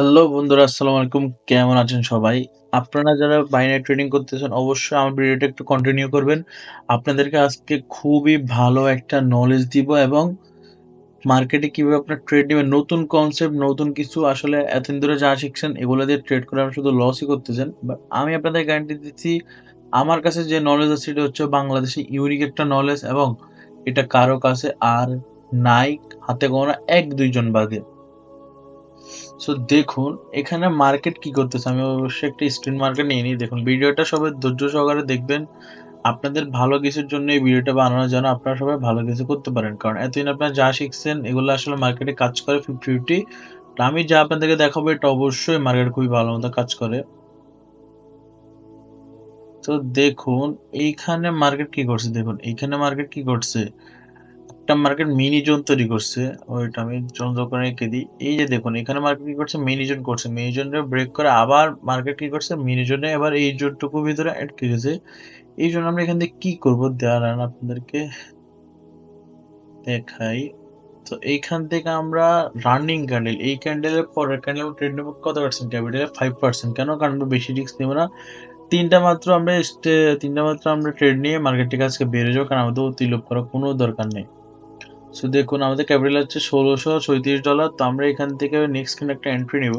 Hello বন্ধুরা, আসসালামু আলাইকুম কেমন আছেন সবাই? আপনারা যারা বাইনারি ট্রেডিং করতেছেন, অবশ্যই আমার ভিডিওটা একটু কন্টিনিউ করবেন। আপনাদেরকে আজকে খুবই ভালো একটা নলেজ দিব এবং মার্কেটে কীভাবে আপনার ট্রেড নেবেন, নতুন কনসেপ্ট নতুন কিছু আসলে এতদিন ধরে যা শিখছেন, এগুলো দিয়ে ট্রেড করে আপনি শুধু লসই করতেছেন। বাট আমি আপনাদের গ্যারান্টি দিচ্ছি, আমার কাছে যে নলেজ আছে, সেটা হচ্ছে বাংলাদেশে ইউনিক একটা নলেজ এবং এটা কারও কাছে আর নাই, হাতে গোনা এক দুইজন বাদে। সো দেখুন, এখানে মার্কেট কি করতেছে? আমি অবশ্যই একটা স্ক্রিন মার্কেট নিয়ে নিই। দেখুন, ভিডিওটা সবাই ধৈর্য সহকারে দেখবেন। আপনাদের ভালো কিছুর জন্য এই ভিডিওটা বানানো, যেন আপনারা সবাই ভালো কিছু করতে পারেন। কারণ এতদিন আপনারা যা শিখছেন, এগুলো আসলে মার্কেটে কাজ করে ফিফটি ফিফটি আমি যা আপনাদেরকে দেখাবো, এটা অবশ্যই মার্কেট খুবই ভালো মতো কাজ করে। তো দেখুন, এইখানে মার্কেট কি করছে? দেখুন, এইখানে মার্কেট কি করছে? একটা মার্কেট মিনি জোন তৈরি করছে, ওইটা আমি জোন করে রেখে দিই। এই যে দেখুন, এখানে মার্কেট কি করছে? মিনি জোন করছে। মিনি জোনটা ব্রেক করে আবার মার্কেট কি করছে? মিনি জোনে এবার এই জোনটুকু ভিতরে আটকে গেছে এই জন্য আমরা এখান থেকে কি করব? দাঁড়ান আপনাদেরকে দেখাই। তো এইখান থেকে আমরা রানিং ক্যান্ডেল এই ক্যান্ডেলের পরের ক্যান্ডেল ট্রেড নেব কত পার্সেন্ট ক্যাপিটালে ফাইভ পার্সেন্ট কেন? কারণ আমরা বেশি রিস্ক নেব না। তিনটা মাত্র আমরা তিনটা মাত্র আমরা ট্রেড নিয়ে মার্কেট থেকে আজকে বেড়ে যাব। কারণ আমাদের অতি লোভ করার কোনো দরকার নেই। সো দেখুন, আমাদের ক্যাপিটাল হচ্ছে ষোলোশো চৌত্রিশ ডলার তো আমরা এখান থেকে নেক্সট কিনে একটা এন্ট্রি নেব।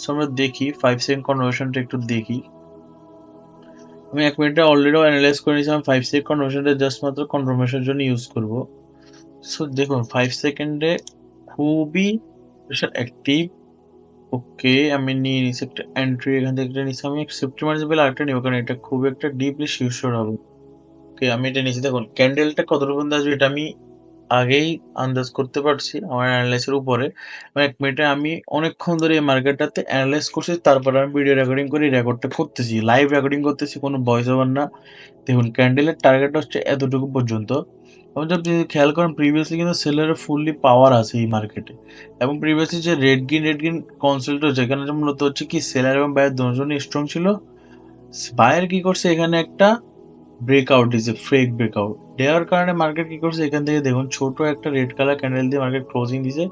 সো আমরা দেখি ফাইভ সেকেন্ড কনভার্সনটা একটু দেখি। আমি এক মিনিটে অলরেডি অ্যানালাইজ করে নিয়েছি আমি ফাইভ সেকেন্ড কনভার্সনটা জাস্ট মাত্র কনফার্মেশনের জন্য ইউজ করব। সো দেখুন ফাইভ সেকেন্ডে খুবই অ্যাক্টিভ ওকে আমি নিয়ে নিচ্ছি একটা এন্ট্রি এখান থেকে একটা নিচ্ছি আমি সেপ্টেম্বর যে আরেকটা নেব, কারণ এটা খুব একটা ডিপলি শিওর হবে। ওকে আমি এটা নিচ্ছি দেখুন ক্যান্ডেলটা কতটুকু পর্যন্ত আসবে, এটা আমি আগেই আন্দাজ করতে পারছি আমার অ্যানালাইসের উপরে। এক মিনিটে আমি অনেকক্ষণ ধরে এই মার্কেটটাতে অ্যানালাইজ করছি, তারপরে আমি ভিডিও রেকর্ডিং করে রেকর্ডটা করতেছি। লাইভ রেকর্ডিং করতেছি, কোনো ভয়েস ওভার না। দেখুন ক্যান্ডেলের টার্গেট হচ্ছে এতটুকু পর্যন্ত। এবং যদি খেয়াল করেন প্রিভিয়াসলি কিন্তু সেলারের ফুললি পাওয়ার আছে এই মার্কেটে এবং প্রিভিয়াসলি যে রেড গ্রিন রেড গ্রিন কনসেল্ট হচ্ছে, এখানে মূলত হচ্ছে কি সেলার এবং বায়ের দুজনই স্ট্রং ছিল। বায়ের কি করছে, এখানে একটা ব্রেকআউট দিয়েছে ফ্রেক ব্রেকআউট দেওয়ার কারণে মার্কেট কি করছে? এখান থেকে দেখুন, ছোট একটা রেড কালার ক্যান্ডেল দিয়ে মার্কেট ক্লোজিং দিছে।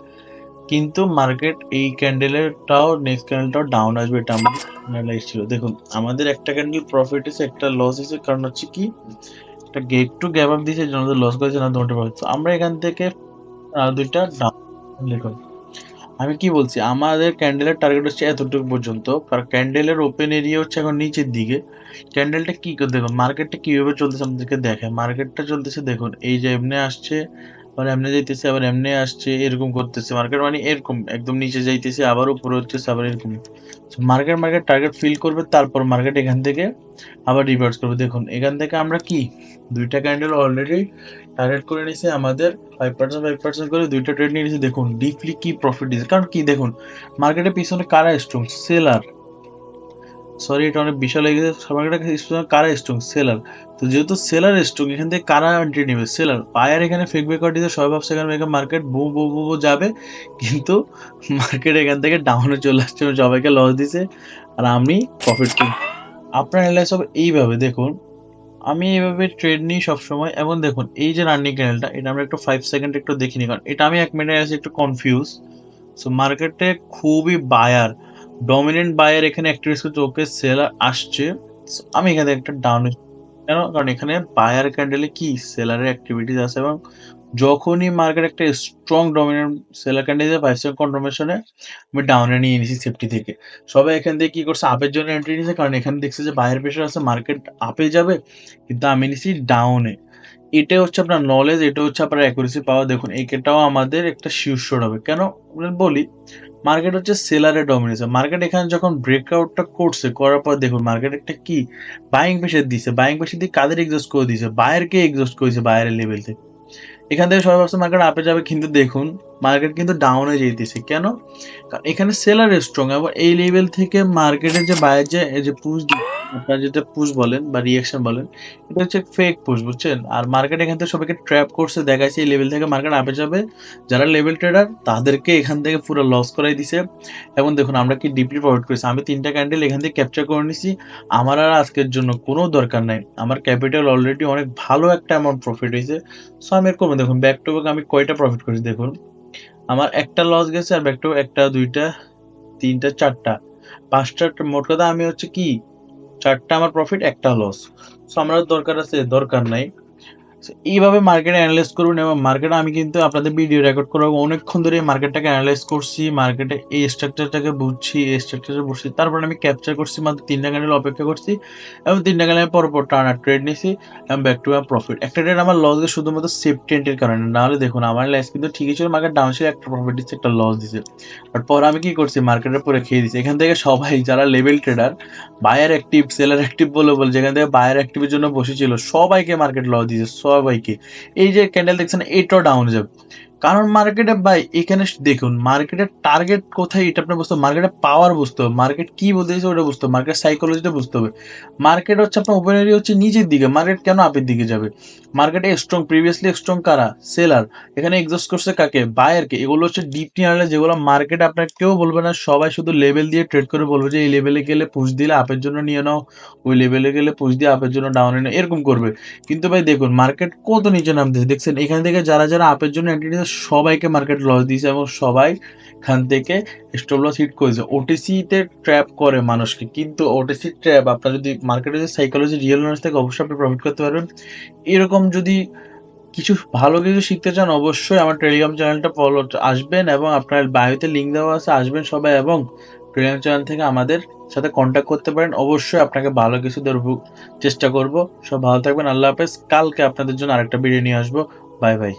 কিন্তু মার্কেট এই ক্যান্ডেলেরটাও নেক্সট ক্যান্ডেলটাও ডাউন আসবে এটা আমাদের অ্যানালাইজ ছিল। দেখুন, আমাদের একটা ক্যান্ডেল প্রফিট হয়েছে একটা লস হয়েছে কারণ হচ্ছে কি? একটা গেট টু গ্যাপ আপ দিয়েছে জন্য লস করেছে না প্রফিট আমরা এখান থেকে দুইটা ডাউন দেখুন। আমি কি বলছি? আমাদের ক্যান্ডেলের টার্গেট হচ্ছে এতটুকু পর্যন্ত। কারণ ক্যান্ডেলের ওপেন এরিয়া হচ্ছে এখন নিচের দিকে। ক্যান্ডেলটা কী করে দেখুন মার্কেটটা কীভাবে চলতেছে আমাদেরকে দেখে মার্কেটটা চলতেছে, দেখুন, এই যে এমনি আসছে আবার এমনি যাইতেছে, আবার এমনি আসছে, এরকম করতেছে। মার্কেট মানে এরকম, একদম নিচে যাইতেছে, আবার উপরে হচ্ছে আবার এরকম। মার্কেট মার্কেট টার্গেট ফিল করবে, তারপর মার্কেট এখান থেকে আবার রিভার্স করবে। দেখুন, এখান থেকে আমরা কি? দুইটা ক্যান্ডেল অলরেডি টার্গেট করে নিয়েছে, আমাদের ফাইভ পার্সেন্ট ফাইভ পার্সেন্ট করে দুইটা ট্রেড নিয়ে নিয়েছে। দেখুন ডিপলি কি প্রফিট দিয়েছে? কারণ কি, দেখুন মার্কেটের পিছনে কারা স্ট্রং সেলার সরি এটা অনেক বিশাল হয়ে গেছে। মার্কেটের স্ট্রং কারা স্ট্রং সেলার তো যেহেতু সেলার স্ট্রং এখান থেকে কারা এন্ট্রি নেবে? সেলার বায়ার এখানে ফেক বেকার দিতে সবাই ভাবছে এখানে এখানে মার্কেট বু বু বু বু যাবে। কিন্তু মার্কেট এখান থেকে ডাউনে চলে আসছে, সবাইকে লস দিছে। আর আমি প্রফিট আপনার অ্যানালাইস হবে এইভাবে, দেখুন। আমি এইভাবে ট্রেড নিই সবসময়। এবং দেখুন, এই যে রানিং ক্যানেলটা এটা আমরা একটু ফাইভ সেকেন্ড একটু দেখিনি। কারণ এটা আমি এক মিনিটে আছি, একটু কনফিউজ সো মার্কেটে খুবই বায়ার ডমিনেন্ট বায়ার এখানে করছে ওকে সেলার আসছে। আমি এখানে একটা ডাউন কেন? কারণ এখানে বায়ার ক্যান্ডেলে কি? সেলারের অ্যাক্টিভিটিস আছে এবং যখনই মার্কেট একটা strong dominant seller candle five second কনফার্মেশনে আমি ডাউনে নিয়ে নিয়েছি সেফটি থেকে। সবাই এখান থেকে কি করছে? আপের জন্য এন্ট্রি নিয়েছে, কারণ এখানে দেখছে যে বায়ার প্রেশার আছে মার্কেট আপে যাবে, কিন্তু আমি নিছি ডাউনে এটা হচ্ছে আপনার নলেজ এটা হচ্ছে আপনার অ্যাকুরেসি পাওয়া। দেখুন এটাও আমাদের একটা শিওর হবে। কেন? বলি মার্কেট হচ্ছে সেলারের ডমিনেশন মার্কেট এখানে যখন ব্রেকআউটটা করছে, করার পর দেখুন মার্কেট একটা কি? বাইং প্রেশার দিছে। বাইং প্রেশার দিয়ে কাদের এক্সস্ট করে দিয়েছে বায়ারকে এক্সস্ট করেছে বায়ারের লেভেল থেকে। এখান থেকে সবাই ভাবছে মার্কেট আপে যাবে, কিন্তু দেখুন মার্কেট কিন্তু ডাউনে যেতেছে। কেন? কারণ এখানে সেলার স্ট্রং এবং এই লেভেল থেকে মার্কেটের যে বায়ার যে যে পুশ আপনারা যেটা পুশ বলেন বা রিয়াকশন বলেন, এটা হচ্ছে ফেক পুশ বুঝছেন? আর মার্কেট এখান থেকে সবাইকে ট্র্যাপ করছে দেখাচ্ছে এই লেভেল থেকে মার্কেট আপে যাবে। যারা লেভেল ট্রেডার তাদেরকে এখান থেকে পুরো লস করাই দিছে। এবং দেখুন, আমরা কি ডিপলি প্রফিট করেছি? আমি তিনটা ক্যান্ডেল এখান থেকে ক্যাপচার করে নিছি। আমার আর আজকের জন্য কোনো দরকার নাই। আমার ক্যাপিটাল অলরেডি অনেক ভালো একটা অ্যামাউন্ট প্রফিট হয়েছে। সো আমি এর করব দেখুন ব্যাক টু ব্যাক আমি কয়টা প্রফিট করেছি? দেখুন, আমার একটা লস গেছে আর ব্যাক টু একটা, দুইটা, তিনটা, চারটা। পাঁচটা মোট কথা আমি হচ্ছে কি চারটা আমার প্রফিট একটা লস সো আমার দরকার আছে দরকার নাই। এইভাবে মার্কেট অ্যানালাইজ করুন এবং মার্কেটে আমি কিন্তু আপনাদের ভিডিও রেকর্ড করাবো। অনেকক্ষণ ধরে মার্কেটটাকে অ্যানালাইজ করছি মার্কেটে এই স্ট্রাকচারটাকে বুঝছি, এই স্ট্রাকচারে বুঝছি। তারপর আমি ক্যাপচার করছি, মাত্র তিনটা ক্যান্ডেল অপেক্ষা করছি এবং তিনটা ক্যান্ডেল পর পর টানা ট্রেড নিছি এবং ব্যাক টু প্রফিট একটা ট্রেড আমার লস দিয়ে শুধুমাত্র সেফ টেন্টের কারণে। নাহলে দেখুন, আমার লাইস কিন্তু ঠিকই ছিল মার্কেট ডাউন ছিল, একটা প্রফিট দিচ্ছে একটা লস দিছে। বাট পর আমি কি করছি? মার্কেটের পরে খেয়ে দিচ্ছি এখান থেকে সবাই, যারা level trader buyer active seller active বলে বলে, যেখান থেকে বায়ার অ্যাক্টিভের জন্য বসেছিল, সবাইকে মার্কেট লস দিয়েছে সবাইকে এই যে ক্যান্ডেল দেখছেন এটাও ডাউন যাবে। কারণ মার্কেটে ভাই, এখানে দেখুন মার্কেটের টার্গেট কোথায় এটা আপনার বুঝতে হবে। মার্কেটের পাওয়ার বুঝতে হবে। মার্কেট কি বলতেছে ওটা বুঝতে হবে। মার্কেট সাইকোলজিটা বুঝতে হবে। মার্কেট হচ্ছে আপনার ওপেনারি হচ্ছে নিচের দিকে। মার্কেট কেন আপের দিকে যাবে? মার্কেটে স্ট্রং প্রিভিয়াসলি স্ট্রং কারা? সেলার এখানে এক্সস্ট করছে কাকে? বায়ারকে এগুলো হচ্ছে ডিপ নিয়ে যেগুলো মার্কেটে আপনার কেউ বলবে না। সবাই শুধু লেভেল দিয়ে ট্রেড করে বলবে যে, এই লেভেলে গেলে পুশ দিলে আপের জন্য নিয়ে নাও। ওই লেভেলে গেলে পুশ দিয়ে আপের জন্য ডাউনে নাও। এরকম করবে। কিন্তু ভাই দেখুন মার্কেট কত নিচে নামতেছে। দেখছেন, এখান থেকে যারা যারা আপের জন্য সবাইকে মার্কেট লস দিয়েছে এবং সবাই এখান থেকে স্টপ লস হিট করেছে। ওটিসিতে ট্র্যাপ করে মানুষকে। কিন্তু ওটিসি ট্র্যাপ আপনার যদি মার্কেটে যে সাইকোলজি রিয়েল নলেজ থেকে অবশ্যই আপনি প্রফিট করতে পারবেন। এরকম যদি কিছু ভালো কিছু শিখতে চান, অবশ্যই আমার টেলিগ্রাম চ্যানেলটা ফলো আসবেন এবং আপনার বায়োতে লিঙ্ক দেওয়া আছে, আসবেন সবাই এবং টেলিগ্রাম চ্যানেল থেকে আমাদের সাথে কন্ট্যাক্ট করতে পারেন। অবশ্যই আপনাকে ভালো কিছু দেওয়ার চেষ্টা করব। সব ভালো থাকবেন, আল্লাহ হাফেজ। কালকে আপনাদের জন্য আরেকটা ভিডিও নিয়ে আসব। Bye bye